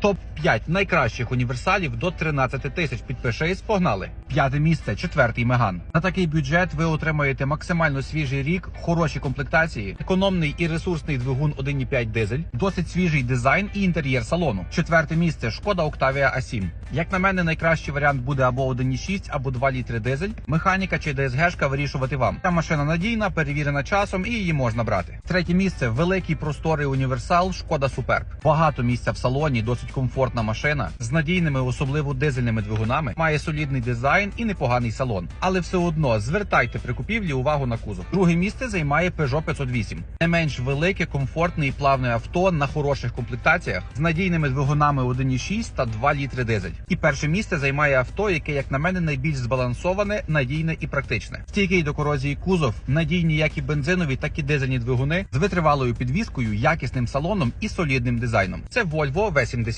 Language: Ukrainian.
Топ 5 найкращих універсалів до 13 тисяч. Підпишись, погнали. П'яте місце, четвертий меган. На такий бюджет ви отримаєте максимально свіжий рік, хороші комплектації, економний і ресурсний двигун 1.5 дизель, досить свіжий дизайн і інтер'єр салону. Четверте місце шкода Octavia A7. Як на мене, найкращий варіант буде або 1.6, або 2 літри дизель. Механіка чи ДСГшка вирішувати вам. Та машина надійна, перевірена часом і її можна брати. Третє місце великий просторий універсал Шкода Суперб. Багато місця в салоні, досить комфортна машина з надійними, особливо дизельними двигунами. Має солідний дизайн і непоганий салон. Але все одно звертайте при купівлі увагу на кузов. Друге місце займає Peugeot 508. Не менш велике, комфортне і плавне авто на хороших комплектаціях з надійними двигунами 1.6 та 2 літри дизель. І перше місце займає авто, яке, як на мене, найбільш збалансоване, надійне і практичне. Стійкий до корозії кузов, надійні як і бензинові, так і дизельні двигуни з витривалою підвіскою, якісним салоном і солідним дизайном. Це Volvo V70.